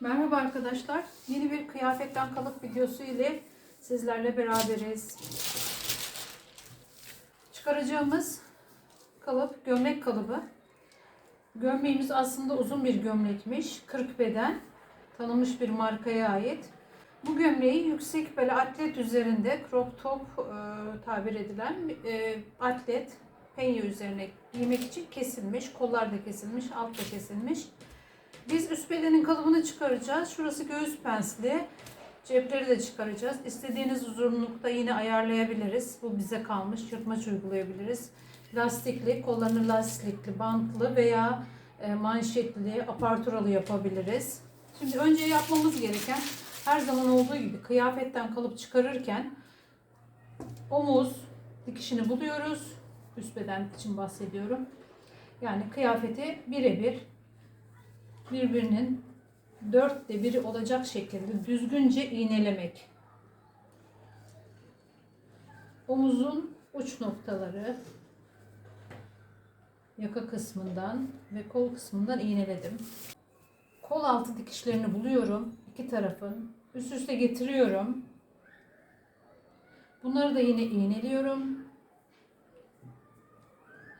Merhaba arkadaşlar. Yeni bir kıyafetten kalıp videosu ile sizlerle beraberiz. Çıkaracağımız kalıp gömlek kalıbı. Gömleğimiz aslında uzun bir gömlekmiş. 40 beden. Tanınmış bir markaya ait. Bu gömleği yüksek bel atlet üzerinde crop top e, tabir edilen e, atlet penye üzerine giymek için kesilmiş. Kollar da kesilmiş, alt da kesilmiş. Biz üst bedenin kalıbını çıkaracağız. Şurası göğüs pensli. Cepleri de çıkaracağız. İstediğiniz uzunlukta yine ayarlayabiliriz. Bu bize kalmış. Yırtmaç uygulayabiliriz. Lastikli, kollarını lastikli, bantlı veya e, manşetli, aparturalı yapabiliriz. Şimdi önce yapmamız gereken her zaman olduğu gibi kıyafetten kalıp çıkarırken omuz dikişini buluyoruz. Üst beden için bahsediyorum. Yani kıyafeti birebir birbirinin dörtte biri olacak şekilde düzgünce iğnelemek. Omuzun uç noktaları yaka kısmından ve kol kısmından iğneledim. Kol altı dikişlerini buluyorum. iki tarafın. Üst üste getiriyorum. Bunları da yine iğneliyorum.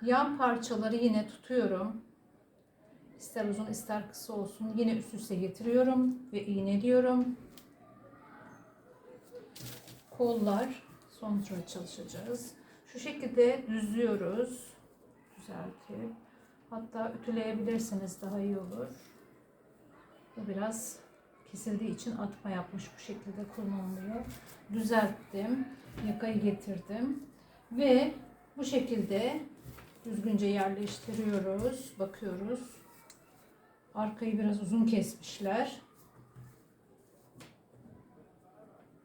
Yan parçaları yine tutuyorum. İster uzun ister kısa olsun. Yine üst üste getiriyorum ve iğneliyorum. Kollar sonra çalışacağız. Şu şekilde düzlüyoruz. Düzeltip. Hatta ütüleyebilirseniz daha iyi olur. Bu biraz kesildiği için atma yapmış bu şekilde kullanılıyor. Düzelttim. Yakayı getirdim. Ve bu şekilde düzgünce yerleştiriyoruz. Bakıyoruz. Arkayı biraz uzun kesmişler.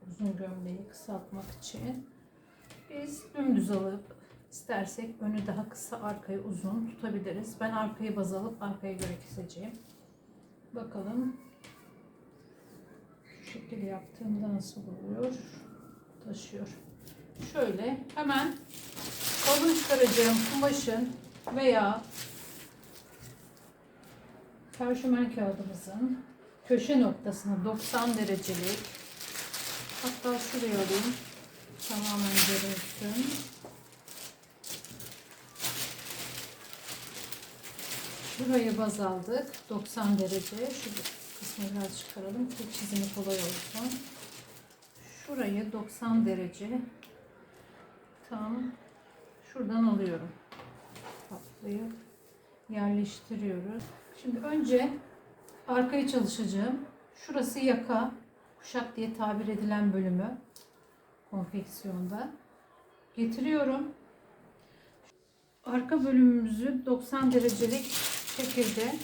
Uzun gömleği kısaltmak için. Biz dümdüz alıp istersek önü daha kısa arkayı uzun tutabiliriz. Ben arkayı baz alıp arkaya göre keseceğim. Bakalım şu şekilde yaptığımda nasıl oluyor? Taşıyor. Şöyle hemen kalın çıkaracağım kumaşın veya parşömen kağıdımızın köşe noktasına 90 derecelik hatta şuraya alayım tamamen görünsün. Şurayı baz aldık 90 derece şu kısmı biraz çıkaralım ki çizimi kolay olsun. Şurayı 90 derece tam şuradan alıyorum. Patlayıp yerleştiriyoruz. Şimdi önce arkayı çalışacağım. Şurası yaka, kuşak diye tabir edilen bölümü konfeksiyonda. Getiriyorum. Arka bölümümüzü 90 derecelik şekilde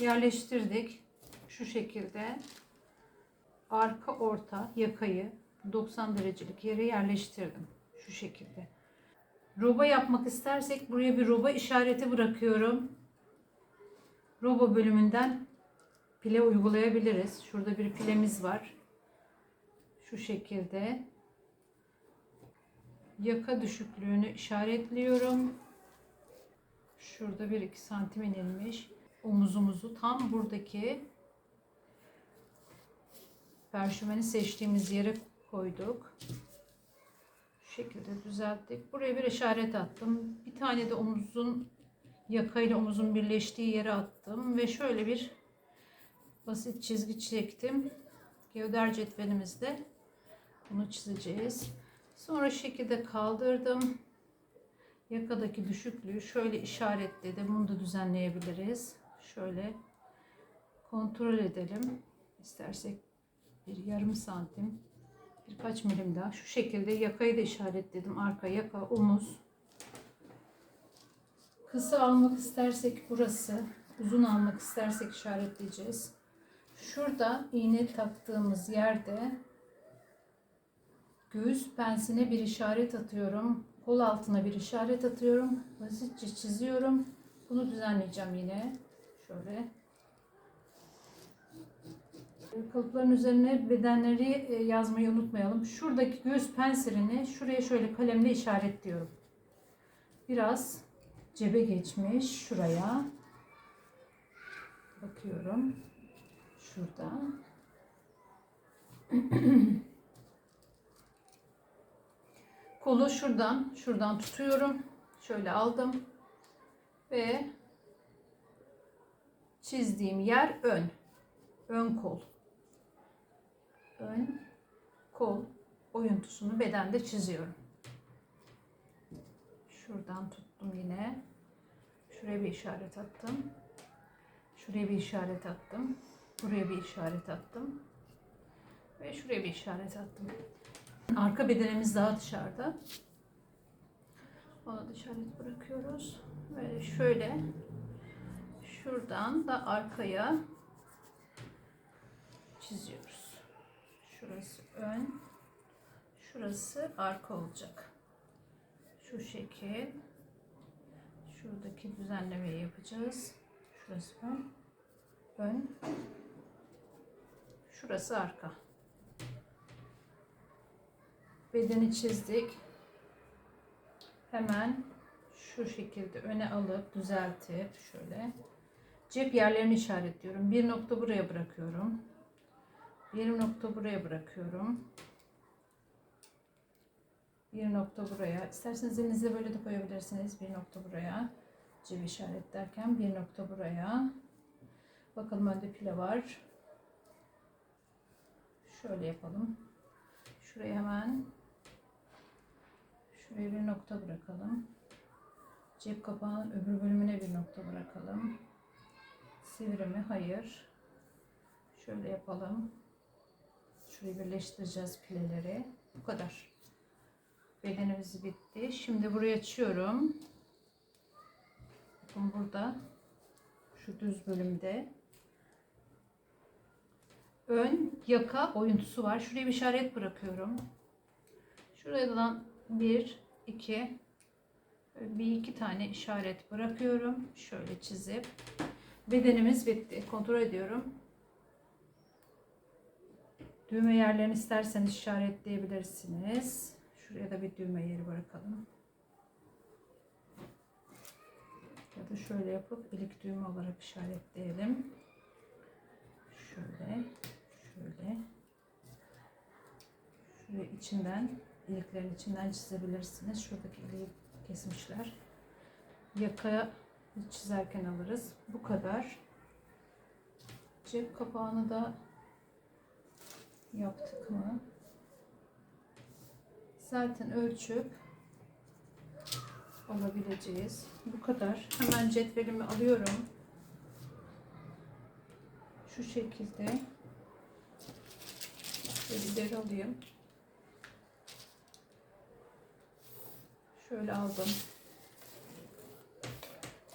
yerleştirdik. Şu şekilde arka orta yakayı 90 derecelik yere yerleştirdim. Şu şekilde. Roba yapmak istersek buraya bir roba işareti bırakıyorum. Robo bölümünden pile uygulayabiliriz. Şurada bir pilemiz var. Şu şekilde. Yaka düşüklüğünü işaretliyorum. Şurada bir iki santim inilmiş. Omuzumuzu tam buradaki perşümeni seçtiğimiz yere koyduk. Şekilde düzelttik. Buraya bir işaret attım. Bir tane de omuzun yakayla omuzun birleştiği yere attım ve şöyle bir basit çizgi çektim. Geoder cetvelimizde bunu çizeceğiz. Sonra şekilde kaldırdım. Yakadaki düşüklüğü şöyle işaretledim. Bunu da düzenleyebiliriz. Şöyle kontrol edelim. İstersek bir yarım santim birkaç milim daha şu şekilde yakayı da işaretledim. Arka yaka omuz Kısa almak istersek burası, uzun almak istersek işaretleyeceğiz. Şurada iğne taktığımız yerde göğüs pensine bir işaret atıyorum. Kol altına bir işaret atıyorum. Basitçe çiziyorum. Bunu düzenleyeceğim yine. Şöyle. Kalıpların üzerine bedenleri e, yazmayı unutmayalım. Şuradaki göğüs pensilini şuraya şöyle kalemle işaretliyorum. Biraz cebe geçmiş şuraya. Bakıyorum. Şurada. Kolu şuradan, şuradan tutuyorum. Şöyle aldım. Ve çizdiğim yer ön. Ön kol. Ön kol oyuntusunu bedende çiziyorum. Şuradan tuttum yine. Şuraya bir işaret attım. Şuraya bir işaret attım. Buraya bir işaret attım. Ve şuraya bir işaret attım. Arka bedenimiz daha dışarıda. Ona işaret bırakıyoruz. Böyle şöyle şuradan da arkaya çiziyoruz. Şurası ön, şurası arka olacak. Şu şekil. Şuradaki düzenlemeyi yapacağız. Şurası ön, ön. Şurası arka. Bedeni çizdik. Hemen şu şekilde öne alıp düzeltip şöyle cep yerlerini işaretliyorum. Bir nokta buraya bırakıyorum. Bir nokta buraya bırakıyorum. Bir nokta buraya. İsterseniz elinizle böyle de koyabilirsiniz. Bir nokta buraya. Cep işaretlerken bir nokta buraya. Bakalım önde pile var. Şöyle yapalım. Şuraya hemen şuraya bir nokta bırakalım. Cep kapağının öbür bölümüne bir nokta bırakalım. Sivri mi? Hayır. Şöyle yapalım. Şurayı birleştireceğiz pileleri. Bu kadar. Bedenimiz bitti. Şimdi buraya açıyorum. Bakın burada şu düz bölümde ön yaka oyuntusu var. Şuraya bir işaret bırakıyorum. Şuradan bir, iki, bir iki tane işaret bırakıyorum. Şöyle çizip bedenimiz bitti. Kontrol ediyorum. Düğme yerlerini isterseniz işaretleyebilirsiniz. Şuraya da bir düğme yeri bırakalım. Ya da şöyle yapıp ilik düğme olarak işaretleyelim. Şöyle, şöyle. Şuraya içinden, iliklerin içinden çizebilirsiniz. Şuradaki iliği kesmişler. Yakaya çizerken alırız. Bu kadar. Cep kapağını da yaptık mı? Zaten ölçüp alabileceğiz. Bu kadar. Hemen cetvelimi alıyorum. Şu şekilde ileri alayım. Şöyle aldım.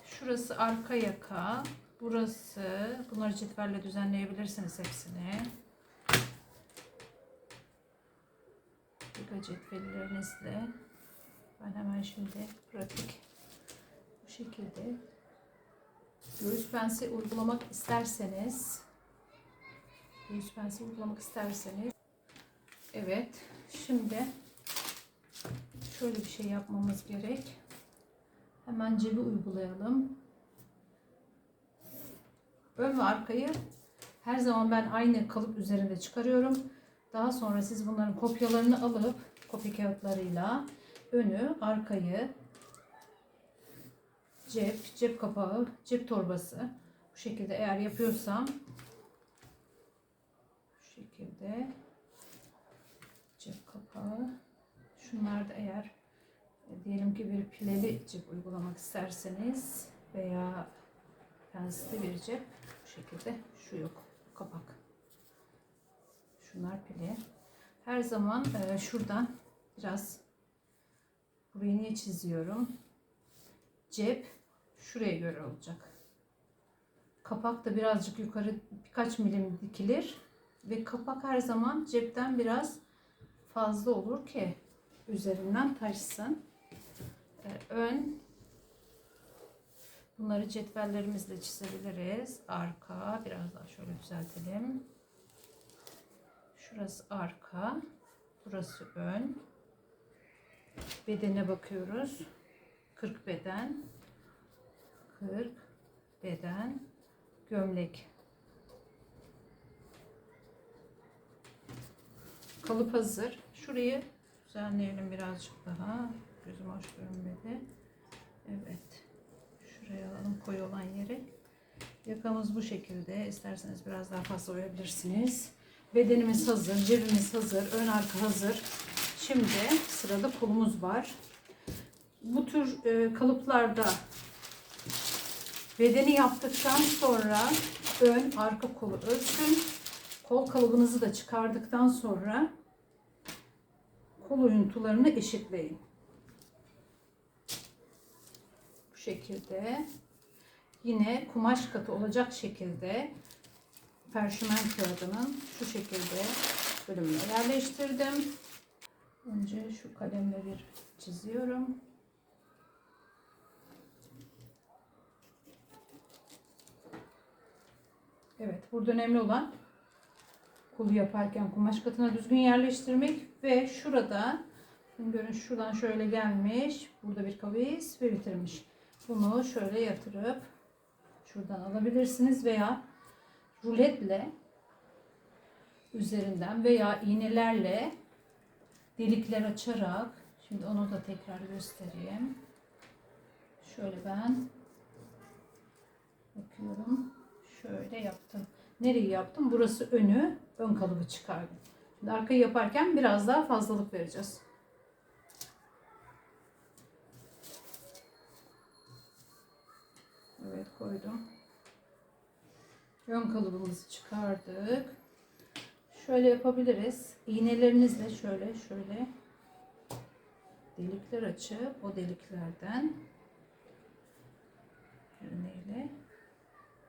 Şurası arka yaka. Burası. Bunları cetvelle düzenleyebilirsiniz hepsini. Dakika cetvellerinizle. Ben hemen şimdi pratik bu şekilde. Göğüs pensi uygulamak isterseniz göğüs pensi uygulamak isterseniz evet şimdi şöyle bir şey yapmamız gerek. Hemen cebi uygulayalım. Ön ve arkayı her zaman ben aynı kalıp üzerinde çıkarıyorum. Daha sonra siz bunların kopyalarını alıp kopya kağıtlarıyla önü, arkayı, cep, cep kapağı, cep torbası. Bu şekilde eğer yapıyorsam bu şekilde cep kapağı. Şunlar da eğer e, diyelim ki bir pileli cep uygulamak isterseniz veya pensli bir cep bu şekilde şu yok kapak. Şunlar pili. Her zaman e, şuradan biraz Burayı niye çiziyorum? Cep şuraya göre olacak. Kapak da birazcık yukarı birkaç milim dikilir. Ve kapak her zaman cepten biraz fazla olur ki üzerinden taşsın. Ee, ön bunları cetvellerimizle çizebiliriz. Arka biraz daha şöyle düzeltelim. Şurası arka. Burası ön Bedene bakıyoruz. 40 beden. 40 beden. Gömlek. Kalıp hazır. Şurayı düzenleyelim birazcık daha. Gözüm hoş görünmedi. Evet. Şuraya alalım koyu olan yeri. Yakamız bu şekilde. İsterseniz biraz daha fazla uyabilirsiniz. Bedenimiz hazır, cebimiz hazır, ön arka hazır. Şimdi sırada kolumuz var. Bu tür e, kalıplarda bedeni yaptıktan sonra ön arka kolu ölçün. Kol kalıbınızı da çıkardıktan sonra kol oyuntularını eşitleyin. Bu şekilde yine kumaş katı olacak şekilde perşümen kağıdının şu şekilde bölümüne yerleştirdim. Önce şu kalemle bir çiziyorum. Evet, burada önemli olan kolu yaparken kumaş katına düzgün yerleştirmek ve şurada görün şuradan şöyle gelmiş. Burada bir kavis ve bitirmiş. Bunu şöyle yatırıp şuradan alabilirsiniz veya ruletle üzerinden veya iğnelerle delikler açarak şimdi onu da tekrar göstereyim. Şöyle ben bakıyorum. Şöyle yaptım. Nereyi yaptım? Burası önü, ön kalıbı çıkardım. Şimdi arkayı yaparken biraz daha fazlalık vereceğiz. Evet koydum. Ön kalıbımızı çıkardık. Şöyle yapabiliriz. İğnelerinizle şöyle şöyle delikler açıp o deliklerden iğneyle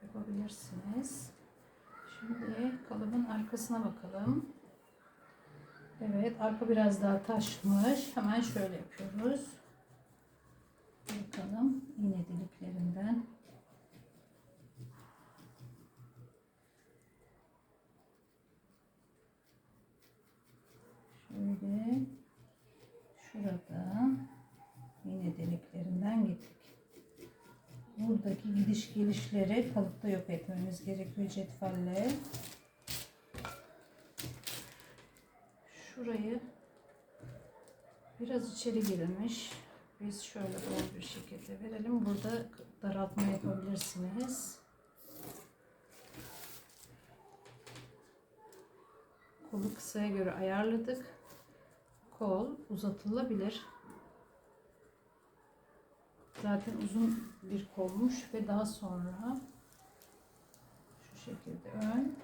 yapabilirsiniz. Şimdi kalıbın arkasına bakalım. Evet arka biraz daha taşmış. Hemen şöyle yapıyoruz. Bakalım yine deliklerinden. Şöyle şurada yine deliklerinden gittik. Buradaki gidiş gelişleri kalıpta yok etmemiz gerekiyor cetvelle. Şurayı biraz içeri girilmiş. Biz şöyle bol bir şekilde verelim. Burada daraltma yapabilirsiniz. Kolu kısaya göre ayarladık. Kol uzatılabilir. Zaten uzun bir kolmuş ve daha sonra şu şekilde ön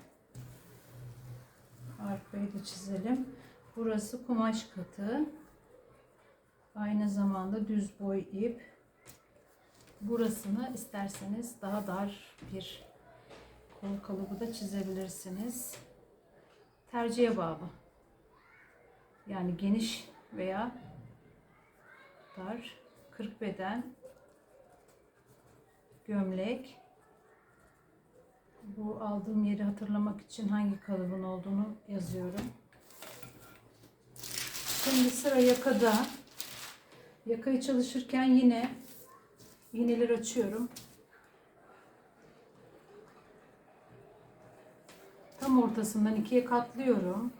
arkayı da çizelim. Burası kumaş katı. Aynı zamanda düz boy ip. Burasını isterseniz daha dar bir kol kalıbı da çizebilirsiniz. Tercihe bağlı. Yani geniş veya dar 40 beden gömlek. Bu aldığım yeri hatırlamak için hangi kalıbın olduğunu yazıyorum. Şimdi sıra yakada. Yakayı çalışırken yine iğneleri açıyorum. Tam ortasından ikiye katlıyorum.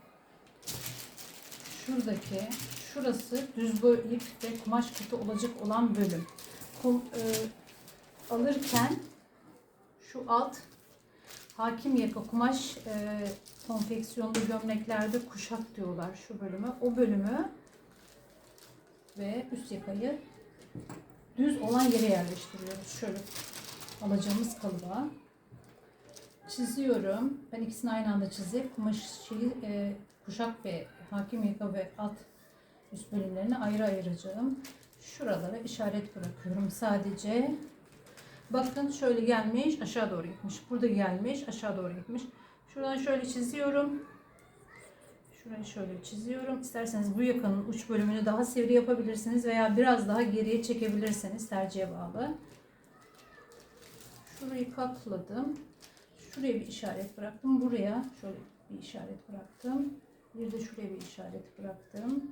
Şuradaki, şurası düz boy ip ve kumaş katı olacak olan bölüm. Kum, e, alırken şu alt hakim yaka kumaş e, konfeksiyonlu gömleklerde kuşak diyorlar şu bölümü. O bölümü ve üst yakayı düz olan yere yerleştiriyoruz. Şöyle alacağımız kalıba çiziyorum. Ben ikisini aynı anda çizip kumaş şeyi, e, kuşak ve hakim yaka ve alt üst bölümlerini ayrı ayıracağım. Şuralara işaret bırakıyorum sadece. Bakın şöyle gelmiş aşağı doğru gitmiş. Burada gelmiş aşağı doğru gitmiş. Şuradan şöyle çiziyorum. Şurayı şöyle çiziyorum. İsterseniz bu yakanın uç bölümünü daha sivri yapabilirsiniz veya biraz daha geriye çekebilirseniz tercihe bağlı. Şurayı katladım. Şuraya bir işaret bıraktım. Buraya şöyle bir işaret bıraktım. Bir de şuraya bir işaret bıraktım.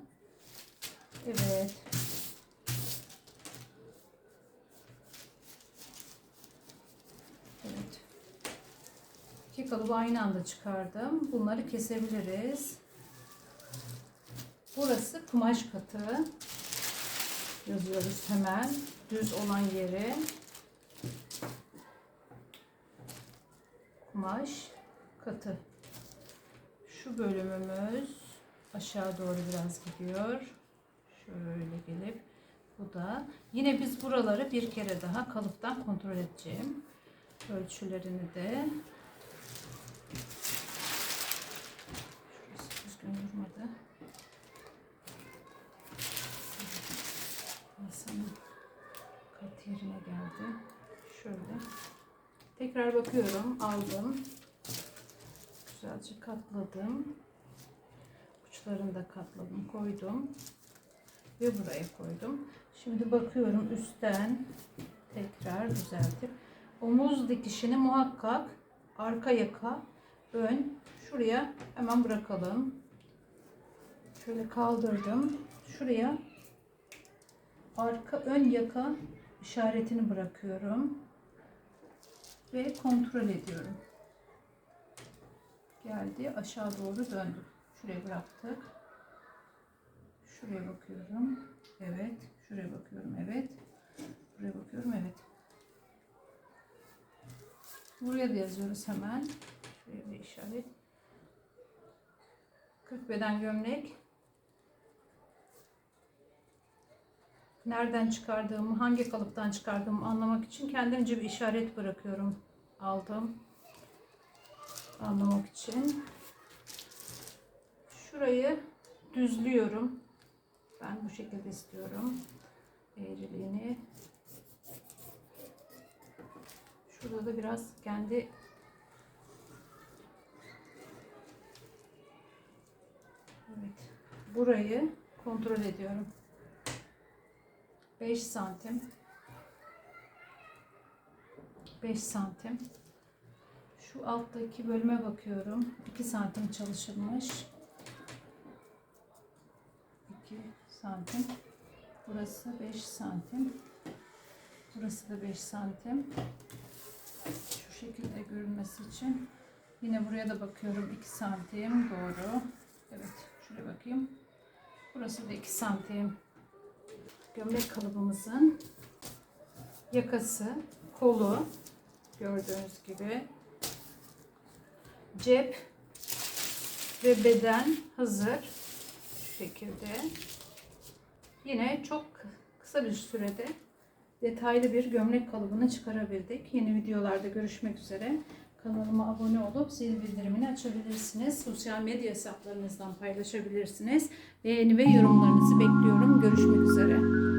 Evet. Evet. İki kalıbı aynı anda çıkardım. Bunları kesebiliriz. Burası kumaş katı. Yazıyoruz hemen. Düz olan yeri. Kumaş katı. Şu bölümümüz aşağı doğru biraz gidiyor. Şöyle gelip bu da. Yine biz buraları bir kere daha kalıptan kontrol edeceğim. Ölçülerini de. Şurası düzgün durmadı. Masanın kat yerine geldi. Şöyle. Tekrar bakıyorum. Aldım. Güzelce katladım. Uçlarını da katladım. Koydum. Ve buraya koydum. Şimdi bakıyorum üstten tekrar düzeltip omuz dikişini muhakkak arka yaka ön şuraya hemen bırakalım. Şöyle kaldırdım. Şuraya arka ön yaka işaretini bırakıyorum ve kontrol ediyorum. Geldi aşağı doğru döndüm. Şuraya bıraktık. Şuraya bakıyorum. Evet. Şuraya bakıyorum. Evet. Buraya bakıyorum. Evet. Buraya da yazıyoruz hemen. Şuraya bir işaret. 40 beden gömlek. Nereden çıkardığımı, hangi kalıptan çıkardığımı anlamak için kendimce bir işaret bırakıyorum. Aldım. Anlamak için. Şurayı düzlüyorum. Ben bu şekilde istiyorum. Eğriliğini. Şurada da biraz kendi Evet. Burayı kontrol ediyorum. 5 santim. 5 santim. Şu alttaki bölüme bakıyorum. 2 santim çalışılmış. 2 santim. Burası 5 santim. Burası da 5 santim. Şu şekilde görünmesi için. Yine buraya da bakıyorum 2 santim. Doğru. Evet. Şuraya bakayım. Burası da 2 santim. Gömlek kalıbımızın yakası, kolu gördüğünüz gibi cep ve beden hazır şu şekilde. Yine çok kısa bir sürede detaylı bir gömlek kalıbını çıkarabildik. Yeni videolarda görüşmek üzere. Kanalıma abone olup zil bildirimini açabilirsiniz. Sosyal medya hesaplarınızdan paylaşabilirsiniz. Beğeni ve yorumlarınızı bekliyorum. Görüşmek üzere.